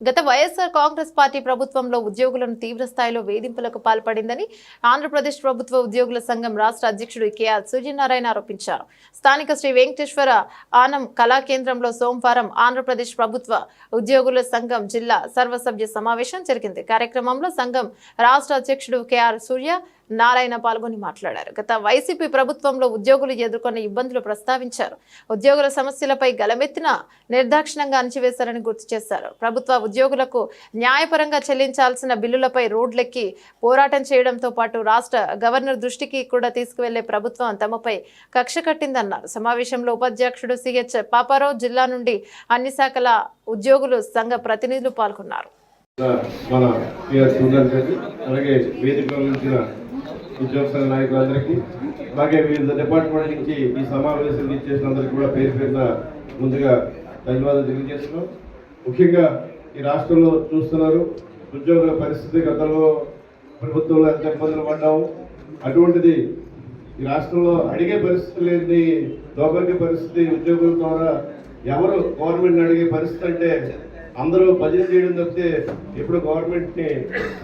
గత వైఎస్ఆర్ కాంగ్రెస్ పార్టీ ప్రభుత్వంలో ఉద్యోగులను తీవ్ర స్థాయిలో వేధింపులకు పాల్పడిందని ఆంధ్రప్రదేశ్ ప్రభుత్వ ఉద్యోగుల సంఘం రాష్ట్ర అధ్యక్షుడు కేఆర్ సూర్యనారాయణ ఆరోపించారు. స్థానిక శ్రీ వెంకటేశ్వర ఆనం కళా కేంద్రంలో సోమవారం ఆంధ్రప్రదేశ్ ప్రభుత్వ ఉద్యోగుల సంఘం జిల్లా సర్వసభ్య సమావేశం జరిగింది. కార్యక్రమంలో సంఘం రాష్ట్ర అధ్యక్షుడు కేఆర్ సూర్య నారాయణ పాల్గొని మాట్లాడారు. గత వైసీపీ ప్రభుత్వంలో ఉద్యోగులు ఎదుర్కొన్న ఇబ్బందులు ప్రస్తావించారు. ఉద్యోగుల సమస్యలపై గలమెత్తిన నిర్దాక్షిణంగా అణచివేశారని గుర్తు చేశారు. ప్రభుత్వ ఉద్యోగులకు న్యాయపరంగా చెల్లించాల్సిన బిల్లులపై రోడ్లెక్కి పోరాటం చేయడంతో పాటు రాష్ట్ర గవర్నర్ దృష్టికి కూడా తీసుకువెళ్ళే ప్రభుత్వం తమపై కక్ష కట్టిందన్నారు. సమావేశంలో ఉపాధ్యక్షుడు సిహెచ్ పాపారావు జిల్లా నుండి అన్ని శాఖల ఉద్యోగులు సంఘ ప్రతినిధులు పాల్గొన్నారు. మన పిఆర్ అలాగే వేదిక ఉద్యోగ సంఘ నాయకులందరికీ అలాగే వివిధ డిపార్ట్మెంట్ నుంచి ఈ సమావేశం ఇచ్చేసినందరికీ కూడా పేరు పేరున ముందుగా ధన్యవాదాలు తెలియజేస్తున్నాం. ముఖ్యంగా ఈ రాష్ట్రంలో చూస్తున్నారు ఉద్యోగుల పరిస్థితి గతంలో ప్రభుత్వంలో ఎంత ఇబ్బందులు పడ్డాము. అటువంటిది ఈ రాష్ట్రంలో అడిగే పరిస్థితి లేని దౌర్భాగ్య పరిస్థితి ఉద్యోగుల ద్వారా ఎవరు గవర్నమెంట్ అడిగే పరిస్థితి అంటే అందరూ భజన చేయడం తప్పితే ఇప్పుడు గవర్నమెంట్ని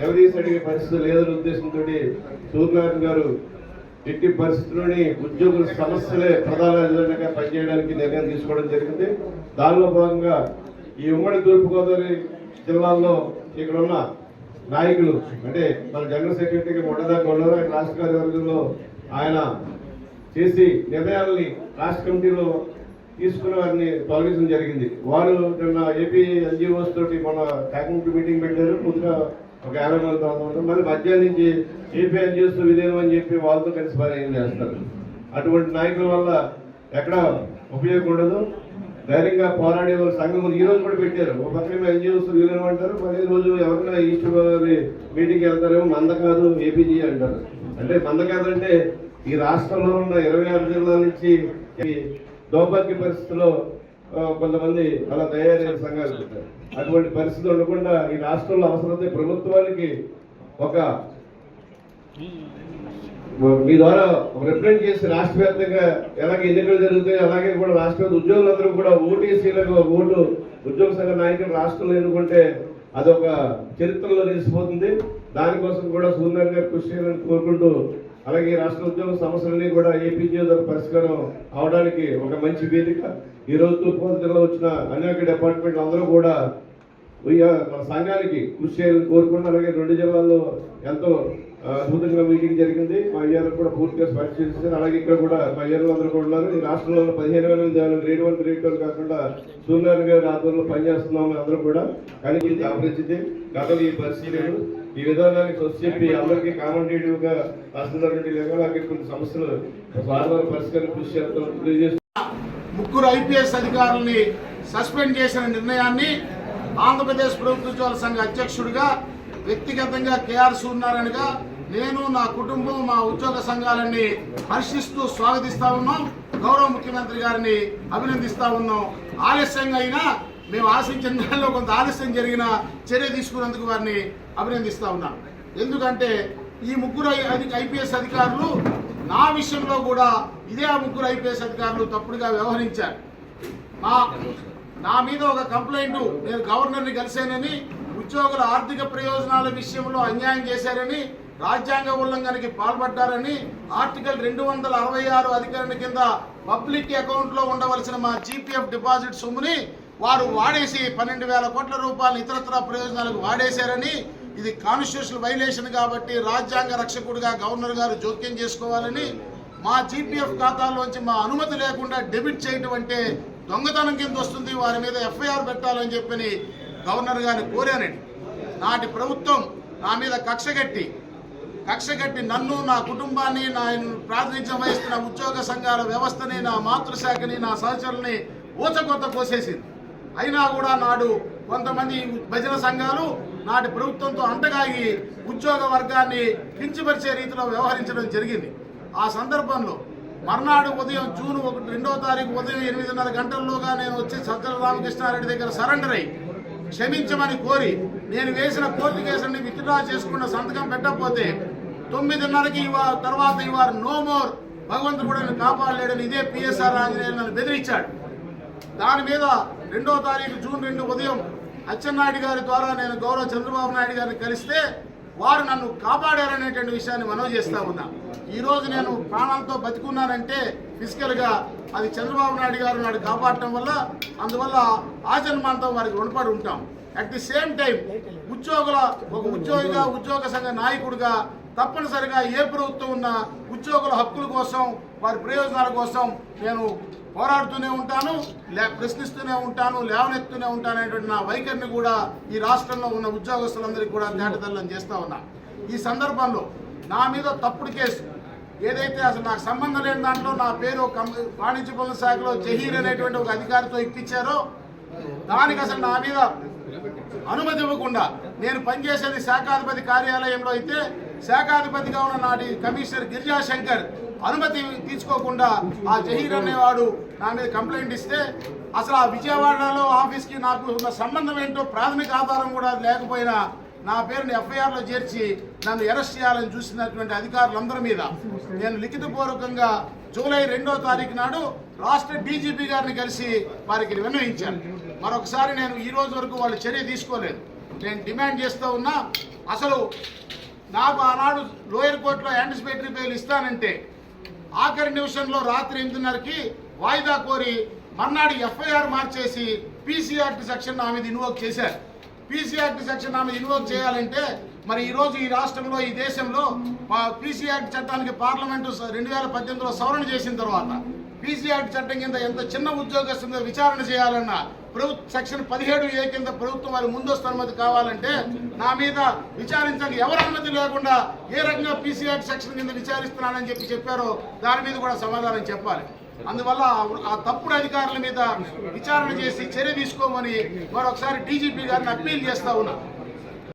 ఎవరీసి అడిగే పరిస్థితి లేదనే ఉద్దేశంతో సూర్యనారాయణ గారు ఎట్టి పరిస్థితుల్లోని ఉద్యోగుల సమస్యలే ప్రధాన ఎజెండాగా పనిచేయడానికి నిర్ణయం తీసుకోవడం జరిగింది. దానిలో భాగంగా ఈ ఉమ్మడి తూర్పుగోదావరి జిల్లాల్లో ఇక్కడ ఉన్న నాయకులు అంటే మన జనరల్ సెక్రటరీకి మొట్టదాకా ఉన్నారు ఆయన రాష్ట్ర కార్యవర్గంలో ఆయన చేసి నిర్ణయాలని రాష్ట్ర కమిటీలో తీసుకున్న వారిని తొలగించడం జరిగింది. వారు నిన్న ఏపీ ఎన్జిఓస్ తోటి మన కాకినగర్ మీటింగ్ పెట్టారు. ముందుగా ఒక యాభై మంది దాకా మరి మళ్ళీ మధ్యాహ్నం నుంచి ఏపీ ఎన్జిఓస్ విలీనం అని చెప్పి వాళ్ళతో కలిసి పని చేస్తారు? అటువంటి నాయకుల వల్ల ఎక్కడ ఉపయోగం ఉండదు. ధైర్యంగా పోరాడే వాళ్ళు సంఘం ఈ రోజు కూడా పెట్టారు. ఒక పక్కన ఎన్జిఓస్ విలీనం అంటారు. మరి రోజు ఎవరైనా ఈస్ట్ గోదావరి మీటింగ్ వెళ్తారేమో మంద కాదు ఏపీజీ అంటారు. అంటే మంద కాదంటే ఈ రాష్ట్రంలో ఉన్న ఇరవై ఆరు జిల్లాల నుంచి దౌర్భాగ్య పరిస్థితిలో కొంతమంది అలా తయారయ్యే సంఘాలు అటువంటి పరిస్థితి ఉండకుండా ఈ రాష్ట్రంలో అవసరమైతే ప్రభుత్వానికి ఒక మీ ద్వారా రిప్రజెంట్ చేసి రాష్ట్ర వ్యాప్తంగా ఎలాగే ఎన్నికలు జరుగుతాయి అలాగే కూడా రాష్ట్ర ఉద్యోగులందరూ కూడా ఓటీసీలకు ఓటు ఉద్యోగ సంఘ నాయకులు రాష్ట్రంలో ఎన్నుకుంటే అదొక చరిత్రలో నిలిచిపోతుంది. దానికోసం కూడా సూర్యనారాయణ గారు కృషి చేయాలని కోరుకుంటూ అలాగే రాష్ట్ర ఉద్యోగ సమస్యలన్నీ కూడా ఏపీజీ పరిష్కారం అవడానికి ఒక మంచి వేదిక. ఈ రోజు తూర్పుగోదావరి జిల్లా వచ్చిన అనేక డిపార్ట్మెంట్లు అందరూ కూడా ఉయ్య- మన సంఘానికి కృషి చేయాలని కోరుకుంటున్నాను అలాగే రెండు జిల్లాల్లో ఎంతో అద్భుతంగా మీటింగ్ జరిగింది. మా ఇయ్యాలు కూడా పూర్తిగా పరిశీలించారు అలాగే ఇక్కడ కూడా మా ఇయ్యాలు అందరూ కూడా ఉన్నారు. ఈ రాష్ట్రంలో పదిహేను వేల మంది వాళ్ళు గ్రేడ్ వన్ గ్రేడ్ వన్ కాకుండా సూర్యనారాయణ గారి ఆధ్వర్యంలో పనిచేస్తున్నాం అందరూ కూడా. కానీ ఇది అభివృద్ధి గతంలో ఈ పరిశీలనలు ఈ విధానానికి వచ్చి చెప్పి అందరికీ కామెంటేటివ్గా లేక కొన్ని సమస్యలు వారి పరిష్కారం కృషి చేస్తాం ముగ్గురు ఐపీఎస్ అధికారుల్ని సస్పెండ్ చేసిన నిర్ణయాన్ని ఆంధ్రప్రదేశ్ ప్రభుత్వ ఉద్యోగుల సంఘ అధ్యక్షుడిగా వ్యక్తిగతంగా కేఆర్ సూర్యనారాయణగా నేను నా కుటుంబం మా ఉద్యోగ సంఘాలన్నీ హర్షిస్తూ స్వాగతిస్తా ఉన్నాం. గౌరవ ముఖ్యమంత్రి గారిని అభినందిస్తా ఉన్నాం. ఆలస్యంగా అయినా మేము ఆశించిన దానిలో కొంత ఆలస్యం జరిగిన చర్య తీసుకున్నందుకు వారిని అభినందిస్తా ఉన్నాం. ఎందుకంటే ఈ ముగ్గురు ఐపీఎస్ అధికారులు నా విషయంలో కూడా ఇదే ఆ ముగ్గురు ఐపీఎస్ అధికారులు తప్పుడుగా వ్యవహరించారు. మా నా మీద ఒక కంప్లైంట్ నేను గవర్నర్ని కలిశానని ఉద్యోగుల ఆర్థిక ప్రయోజనాల విషయంలో అన్యాయం చేశారని రాజ్యాంగ ఉల్లంఘనకి పాల్పడ్డారని ఆర్టికల్ రెండు వందల అరవై ఆరు అధికరణ కింద పబ్లిక్ అకౌంట్లో ఉండవలసిన మా జీపీఎఫ్ డిపాజిట్ సొమ్ముని వారు వాడేసి పన్నెండు వేల కోట్ల రూపాయలు ఇతరత్ర ప్రయోజనాలకు వాడేశారని ఇది కాన్స్టిట్యూషన్ వైలేషన్ కాబట్టి రాజ్యాంగ రక్షకుడిగా గవర్నర్ గారు జోక్యం చేసుకోవాలని మా జీపీఎఫ్ ఖాతాల్లోంచి మా అనుమతి లేకుండా డెబిట్ చేయటం అంటే దొంగతనం కింద వస్తుంది వారి మీద ఎఫ్ఐఆర్ పెట్టాలని చెప్పని గవర్నర్ గారిని కోరానండి నాటి ప్రభుత్వం నా మీద కక్ష కట్టి కట్టి నన్ను నా కుటుంబాన్ని నా ప్రాతినిధ్యం వహిస్తున్న ఉద్యోగ సంఘాల వ్యవస్థని నా మాతృశాఖని నా సహచరుల్ని ఊచకొత్త కోసేసింది. అయినా కూడా నాడు కొంతమంది భజన సంఘాలు నాటి ప్రభుత్వంతో అంటగాగి ఉద్యోగ వర్గాన్ని కించపరిచే రీతిలో వ్యవహరించడం జరిగింది. ఆ సందర్భంలో మర్నాడు ఉదయం జూన్ ఒకటి రెండో తారీఖు ఉదయం ఎనిమిదిన్నర గంటల్లోగా నేను వచ్చి సజ్జల రామకృష్ణారెడ్డి దగ్గర సరెండర్ అయ్యి క్షమించమని కోరి నేను వేసిన కోర్టు కేసుని విత్డ్రా చేసుకున్న సంతకం పెట్టకపోతే తొమ్మిదిన్నరకి ఇవా- తర్వాత ఇవారు నో మోర్ భగవంతుడు కూడా కాపాడలేడని ఇదే పిఎస్ఆర్ ఆంజనేయులు నన్ను బెదిరించాడు. దాని మీద రెండో తారీఖు జూన్ రెండు ఉదయం అచ్చెన్నాయుడు గారి ద్వారా నేను గౌరవ చంద్రబాబు నాయుడు గారిని కలిస్తే వారు నన్ను కాపాడారనేటువంటి విషయాన్ని మనవి చేస్తా ఉన్నా. ఈరోజు నేను ప్రాణాలతో బతికున్నానంటే ఫిజికల్గా అది చంద్రబాబు నాయుడు గారు నాడు కాపాడటం వల్ల అందువల్ల ఆజన్మాంతం వారికి రుణపడి ఉంటాం. అట్ ది సేమ్ టైం ఉద్యోగుల ఒక ఉద్యోగిగా ఉద్యోగ సంఘ నాయకుడిగా తప్పనిసరిగా ఏ ప్రభుత్వం ఉన్నా ఉద్యోగుల హక్కుల కోసం వారి ప్రయోజనాల కోసం నేను పోరాడుతూనే ఉంటాను లే ప్రశ్నిస్తూనే ఉంటాను లేవనెత్తుతూనే ఉంటాను అనేటువంటి నా వైఖరిని కూడా ఈ రాష్ట్రంలో ఉన్న ఉద్యోగస్తులందరికీ కూడా తేటతల్లం చేస్తూ ఉన్నా. ఈ సందర్భంలో నా మీద తప్పుడు కేసు. ఏదైతే అసలు నాకు సంబంధం లేని దాంట్లో నా పేరు కం- వాణిజ్య పనుల శాఖలో జహీర్ అనేటువంటి ఒక అధికారితో ఇప్పించారో దానికి అసలు నా మీద అనుమతి ఇవ్వకుండా నేను పనిచేసేది శాఖాధిపతి కార్యాలయంలో అయితే శాఖాధిపతిగా ఉన్న నాటి కమిషనర్ గిరిజా శంకర్ అనుమతి తీసుకోకుండా ఆ జహీర్ అనేవాడు నా మీద కంప్లైంట్ ఇస్తే అసలు ఆ విజయవాడలో ఆఫీస్కి నాకు ఉన్న సంబంధం ఏంటో ప్రాథమిక ఆధారం కూడా లేకపోయినా నా పేరుని ఎఫ్ఐఆర్లో చేర్చి నన్ను అరెస్ట్ చేయాలని చూసినటువంటి అధికారులందరి మీద నేను లిఖితపూర్వకంగా జూలై రెండో తారీఖు నాడు రాష్ట్ర డీజీపీ గారిని కలిసి వారికి విన్నవించాను. మరొకసారి నేను ఈ రోజు వరకు వాళ్ళు చర్య తీసుకోలేదు. నేను డిమాండ్ చేస్తూ ఉన్నా అసలు నాకు ఆనాడు లోయర్ కోర్టులో యాంటిసిపేటరీ బెయిల్ ఇస్తానంటే ఆఖరి నిమిషంలో రాత్రి ఎనిమిదిన్నరకి వాయిదా కోరి మర్నాడు ఎఫ్ఐఆర్ మార్చేసి పీసీఆర్ సెక్షన్ నా మీద ఇన్వోక్ చేశారు. పీసీఆర్ సెక్షన్ ఆమె ఇన్వోక్ చేయాలంటే మరి ఈరోజు ఈ రాష్ట్రంలో ఈ దేశంలో పీసీఆర్ చట్టానికి పార్లమెంటు రెండు వేల పద్దెనిమిదిలో సవరణ చేసిన తర్వాత పీసీఆర్ చట్టం కింద ఎంత చిన్న ఉద్యోగస్తుందో విచారణ చేయాలన్నా ప్రభుత్వ సెక్షన్ పదిహేడు ఏ కింద ప్రభుత్వం వారి ముందస్తు అనుమతి కావాలంటే నా మీద విచారించడానికి ఎవరు అనుమతి లేకుండా ఏ రకంగా పీసీఆర్ సెక్షన్ కింద విచారిస్తున్నానని చెప్పి చెప్పారో దాని మీద కూడా సమాధానం చెప్పాలి. అందువల్ల ఆ- ఆ తప్పుడు అధికారుల మీద విచారణ చేసి చర్య తీసుకోమని మరొకసారి డీజీపీ గారిని అప్పీల్ చేస్తా ఉన్నా.